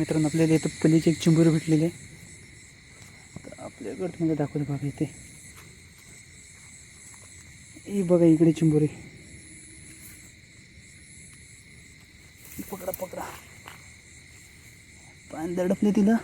मित्रांनो आपल्याला इथं पलीचे एक चिंबूर भेटलेले तर आपल्याकडे तुम्हाला दाखवतो बघा इथे. हे बघा इकडे चिंबोरी पकडा पकडा. पान दडपले तिला.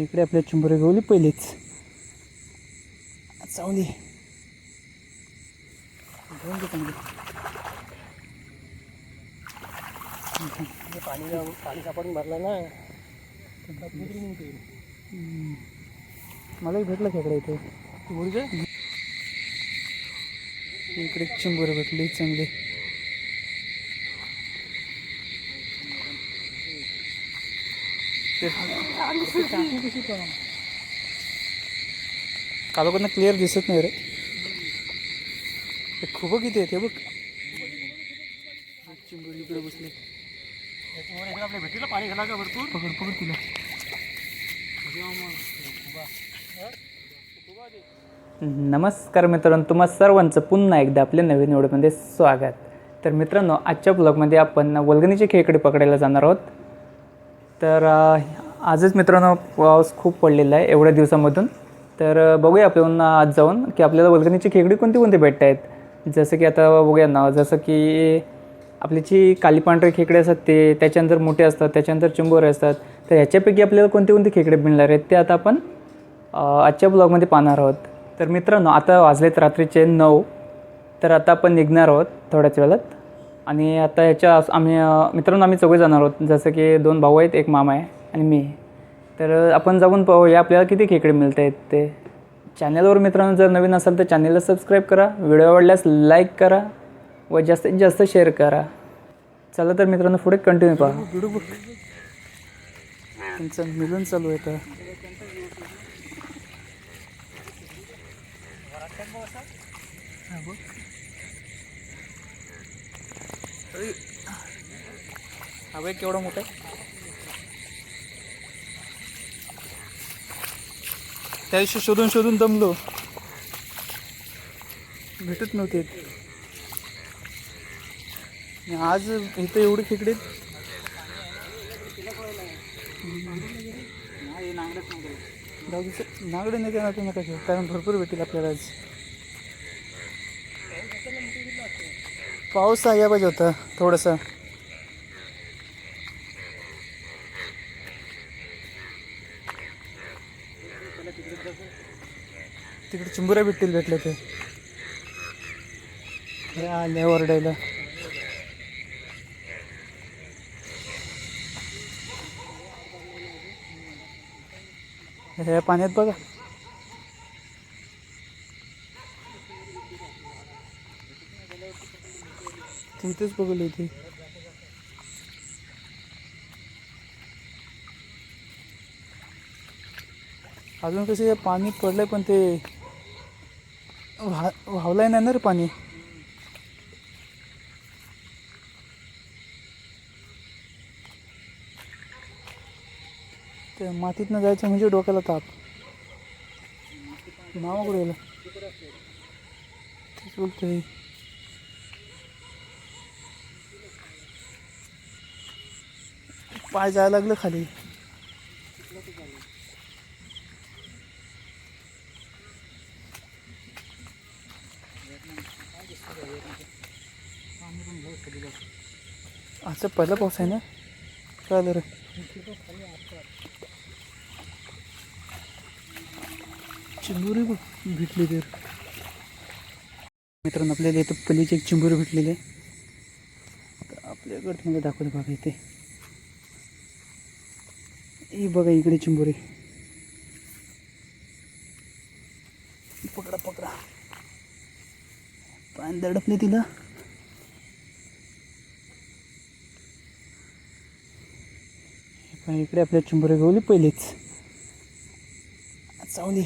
इकडे आपल्या चिंबोरी गवली पहिलेच. चावली घेऊन घे चांगली पाणी पाणी सापडून भरलं ना मलाही भेटलं खेकडा इथे. इकडे चिंबोर भेटली चांगली. कालोकडनं क्लिअर दिसत नाही रे. ते खूप किती आहे ते बघ. चिंबोरी इकडे बसले. आपल्या भेटीला पाणी घाला का भरपूर. पकड पकड तिला. नमस्कार मित्रांनो तुम्हा सर्वांचं पुन्हा एकदा आपल्या नवीन व्हिडिओमध्ये स्वागत. तर मित्रांनो आजच्या ब्लॉगमध्ये आपण वल्गणीचे खेकडे पकडायला जाणार आहोत. तर आजच मित्रांनो पाऊस खूप पडलेला आहे एवढ्या दिवसामधून. तर बघूया आपण आज जाऊन की आपल्याला वल्गणीची खेकडी कोणती कोणती भेटत आहेत जसं की आता बघूया ना जसं की आपली जी काली पांढरे खेकडे असतात ते त्याच्यानंतर मोठे असतात त्याच्यानंतर चिंबोरे असतात तर ह्याच्यापैकी आपल्याला कोणते कोणते खेकडे मिळणार आहेत ते आता आपण आजच्या ब्लॉगमध्ये पाहणार आहोत. तर मित्रांनो आता वाजलेत रात्रीचे नऊ तर आता आपण निघणार आहोत थोड्याच वेळात. आणि आता ह्याच्या आम्ही मित्रांनो आम्ही चौघे जाणार आहोत. जसं की दोन भाऊ आहेत एक मामा आहे आणि मी. तर आपण जाऊन पाहूया आपल्याला किती खेकडे मिळत आहेत ते. चॅनलवर मित्रांनो जर नवीन असाल तर चॅनलला सबस्क्राईब करा. व्हिडिओ आवडल्यास लाईक करा व जास्तीत जास्त शेअर करा. चला तर मित्रांनो पुढे कंटिन्यू पहा. त्यांचं मिलन चालू आहे तर हा केवढा मोठा त्या दिवशी शोधून शोधून दमलो. भेटत नव्हते. आणि आज इथं एवढी खेकडे नागडे नाही देणार तुम्ही कसे कारण भरपूर भेटेल आपल्याला आज. पाऊस या पाहिजे होता थोडासा. तिकडे चिंबुऱ्या भेटतील भेटले ते. आल्या ओरडायला. ह्या पाण्यात बघा. तिथेच बघलं इथे अजून कसे पाणी पडलंय पण ते व्हा व्हावलाय नाही ना रे पाणी? ते मातीतनं जायचं म्हणजे डोक्याला ताप. मामा कुठे तेच बोलतोय पाय जायला लागलं खाली. असं पहिला पाऊस आहे ना? चालेल रे. चिंबुरी भेटली तर. मित्रांनो आपल्याला इथं पलीचे एक चिंबुरी भेटलेली आहे. तर आपल्याकडे तुम्हाला दाखवलं बघा इथे. ही बघा इकडे चिंबुरी. पकडा पकडा. पान दडपले तिला. पहा, इकडे आपल्या चिंबोरी गवली पहिलेच. चावली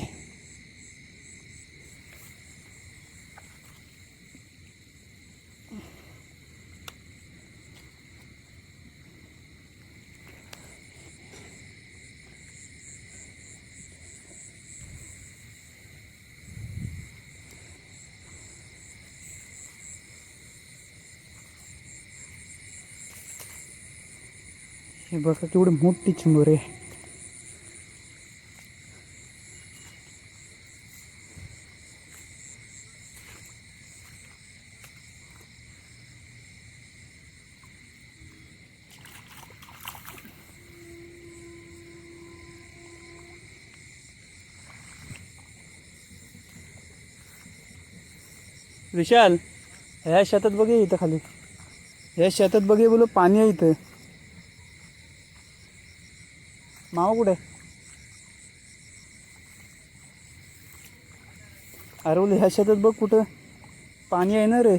हे बघा केवढी मोठी चिंबोर आहे. विशाल ह्या शेतात बघे इथं खाली. ह्या शेतात बघे बोलो पाणी आहे इथं. माव कुठे? आहे? ह्या शेतात बघ कुठं पाणी आहे ना रे.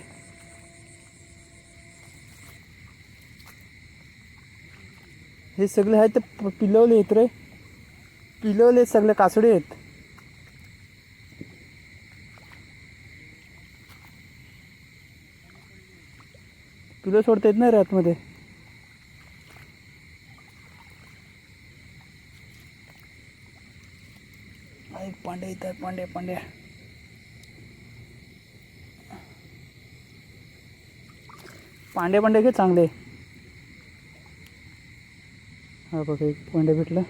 हे सगळे आहेत ते प- पिलवले आहेत रे. पिलवले सगळे कासडे आहेत. पिलं सोडता येत ना रे आतमध्ये. एक पांड्या पांड्या पांड्या पांडे पांड्या घे चांगले. हा बघा एक पांडे भेटलं.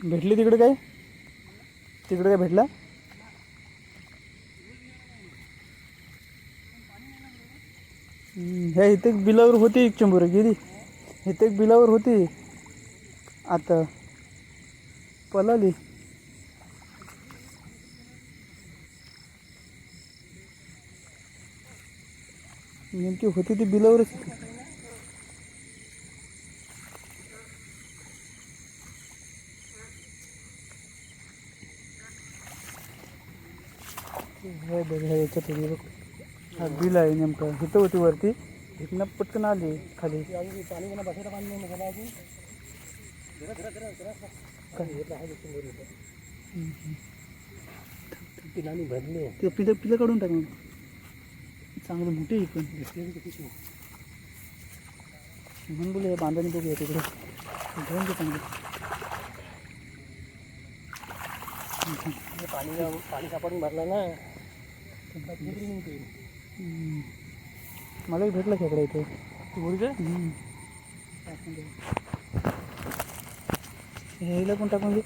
भेटली तिकडे काय? तिकडे काय भेटला? हे ह्या इथे एक बिलावर होती एक चंबुर गेली. इथे एक बिलावर होती. आता पलाली. नेमकी होती ती बिलावरच होती. हो याच्यात होती बघ. हा बिल आहे नेमकं. हिथं होती वरती. इथनं पटकन आली खाली. ते पिलं पिलं काढून टाक चांगलं मोठी पण. म्हणून बोलू बांधाने बघूया तिकडे घेऊन घे चांगलं. पाणी पाणी सापडून भरला ना हम्म. मला एक भेटलं खेकडा इथे. दे. हे हेला पण टाकून दे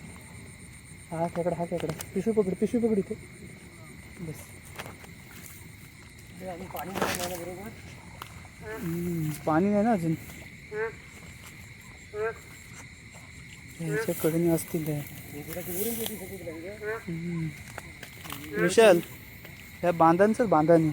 हा खेकडा हा खेकडा पिशवी पकड पिशवी पकड इथे. बस. पाणी नाही ना अजून? ह्याच्या कडे असतील त्या. विशाल ह्या बांधांच बांधाने.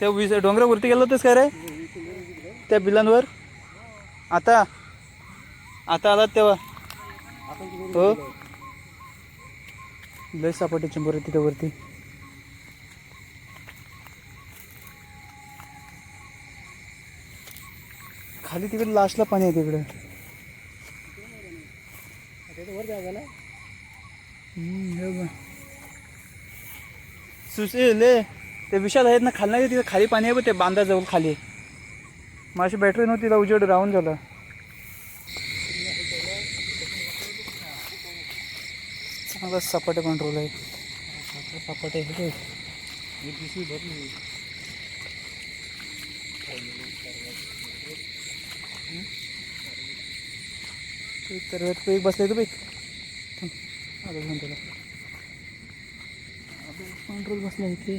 त्या विस डोंगरावरती गेलो होतेस काय रे? त्या बिलांवर? आता? आता आलात तेव्हा? हो. लय सापडते चंबर तिथे वरती. खाली तिकडे लास्टला पाणी आहे तिकडे. सुशील ते विशाल आहेत ना खाली नाही तिथे खाली पाणी आहे बघ ते बांधाजवळ खाली. माझी बॅटरी नव्हती तिला उजेड राहून झालं. चांगला सपाटे कंट्रोल आहे. सपाटे हे बघ. ते तर तो एक बसलाय तू बाई आता घेऊन त्याला कंट्रोल बसला इथे ते.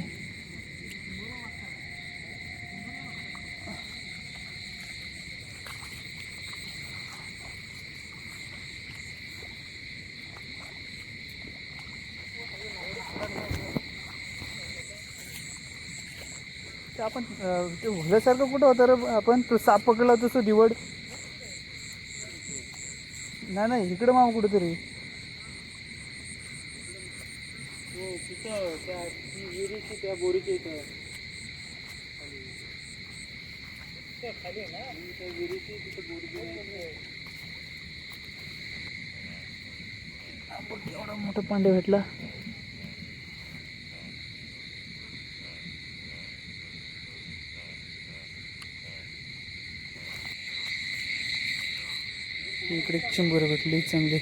आपण ते भोल्यासारखं कुठं होतं रे? आपण तो साप पकडला तसं दिवड. नाही नाही इकडं मामा कुठेतरी. हो तिथं त्या बोरीच्या इथं. खाली. ना? त्या विहिरीची तिथं बोरीची एवढा मोठा पांडे भेटला. इकडे चिंबोरं भेटली चांगली.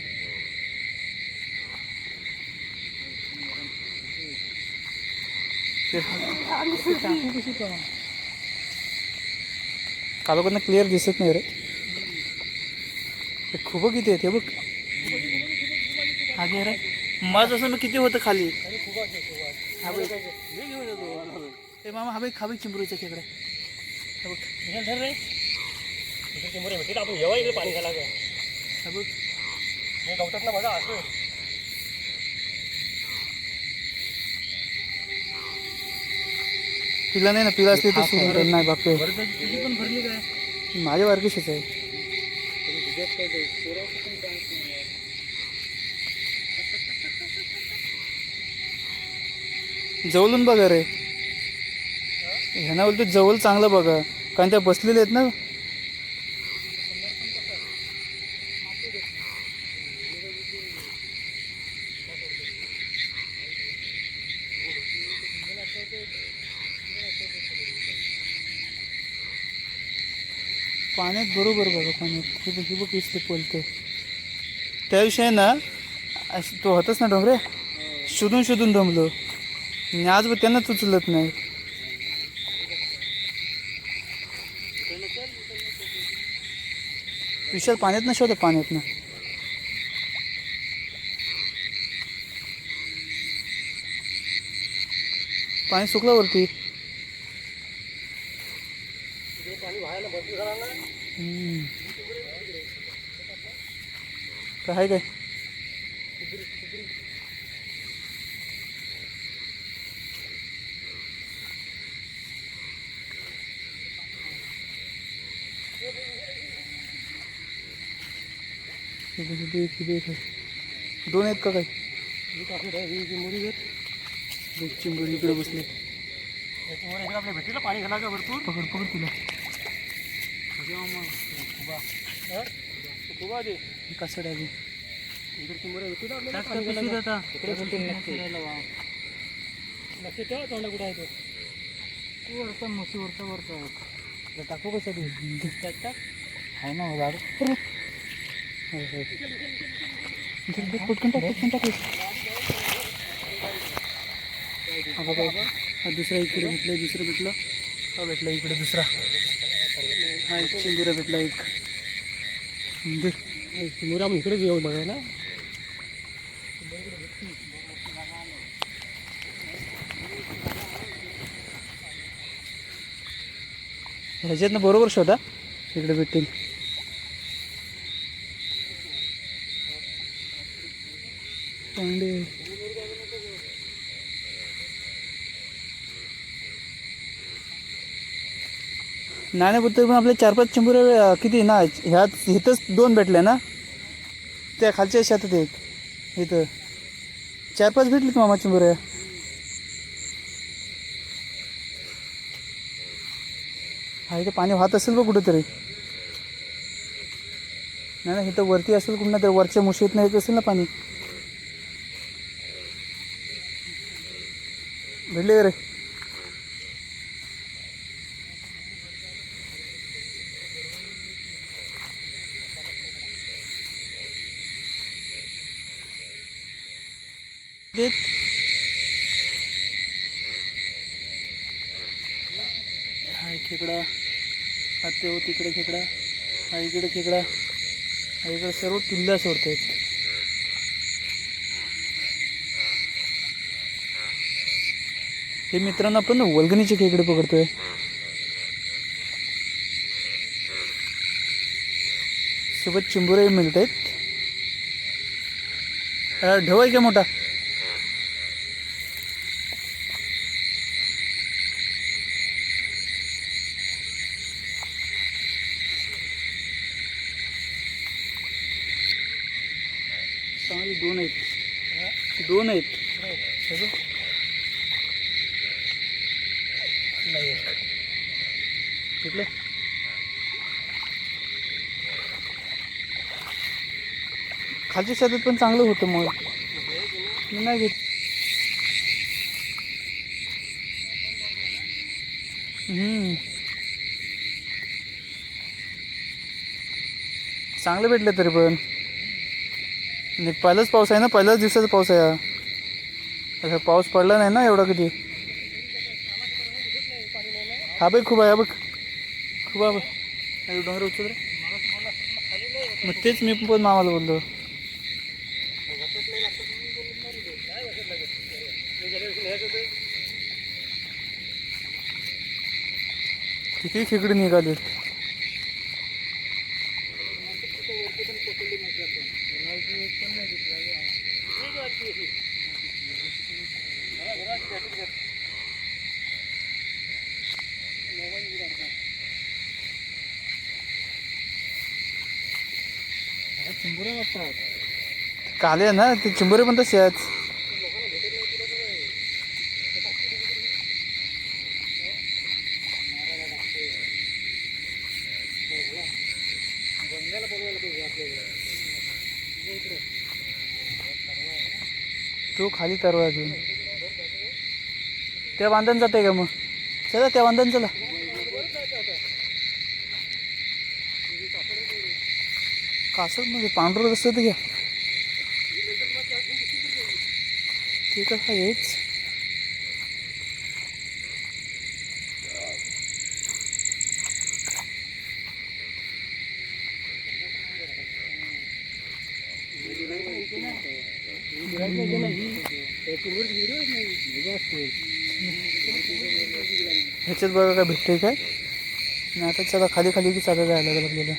कालोकडनं क्लिअर दिसत नाही रे. ते खूप किती आहेत हे बघ. हा घे रे. माझं असं किती होतं खाली? हा बघ. ए मामा हा बघ हा बघ चिंबरूच्या खेकडे. बघ. आपण जेव्हा इकडे पाणी घाला हा गवतात ना बघा असं. पिला नाही ना पिला असली तर सुंदर नाही बापरे. तुझी पण भरली काय? माझ्या वारकीशीच आहे. जवळून बघा रे. ह्यांना बोलतो जवळ चांगलं बघा. कारण त्या बसलेले आहेत ना पाण्यात बरोबर बघा पाण्यात. हे बघ हे बघ इसले पोलते त्याविषयी ना अशी तो होताच ना डोंगरे शोधून शोधून दमलो. आणि आज बघ त्यांनाच उचलत नाही. विशाल पाण्यात ना शोधा पाण्यात ना. पाणी सुकलं वरती. काय आहे काय? दोन आहेत का काय? बघ, चिंबोरी इकडे बसले. आपल्या भेटीला पाणी घाला का भरपूर पकड पकड तिला खूप दे कसं आली इकडे चिंबोरे भेटीला आपल्याला पाणी घाला का? इकडे पण तुम्ही नक्की लक्ष ठेवा तोंडा कुठं आहे तो. वरचा मशी वरचा वरचा इकडे टाकू कसं टाक आहे ना झाड. पटकन टाक पटकन टाक. बघा दुसरा इकडे भेटला दुसरं भेटलं. हा भेटला इकडे दुसरा. हा एक चिंबुरा भेटला एक. दे. चिंबोरे आपण इकडेच येऊ बघायला ह्याच्यातनं बरोबर शोधा इकडे भेटतील नाण्याबद्दल पण आपले चार पाच चिंबुरे किती ना ह्यात इथंच दोन भेटले ना? त्या खालच्या शेतात एक इथं. चार पाच भेटले मामा चिंबुऱ्या हा इथं पाणी वाहत असेल बघ कुठंतरी. नाही ना इथं वरती असेल कुठं तर वरच्या मुशीत नाही येत असेल ना पाणी. भेटले रे? खेकडा. हा तो तिकडे खेकडा. हा इकडे खेकडा. हा इकडे सर्व किल्ला आहेत हे मित्रांनो आपण वल्गणीचे खेकडे पकडतोय. सोबत चिंबुरे मिळत आहेत ढव आहे का मोठा. चांगले दोन आहेत. दोन आहेत. हे नाही खालच्या शेतात पण चांगलं होतं मग. मी नाही घेत. चांगलं भेटलं तरी पण. आणि पहिलाच पाऊस आहे ना पहिल्याच दिवसाचा पाऊस आहे हा. पाऊस पडला नाही ना एवढा कधी? हा बघ खूप आहे बघ. खूप आहे डोंगर उचल रे. मग तेच मी पण मामाला बोललो. किती खेकडी निघाली चिंबुऱ्या वाटतात काले आहे ना ते चिंबोरे पण तसे आहेत. तो खाली तरवा अजून. त्या बांधण जाते का मग? चला त्या बांधण चला. कासत म्हणजे पांढरं कसं ते घ्या. ते कसं हेच ह्याच्यात बघा काय भेटतंय काय? नाही आता चला खाली खाली की चालत जायला लागलं आपल्याला.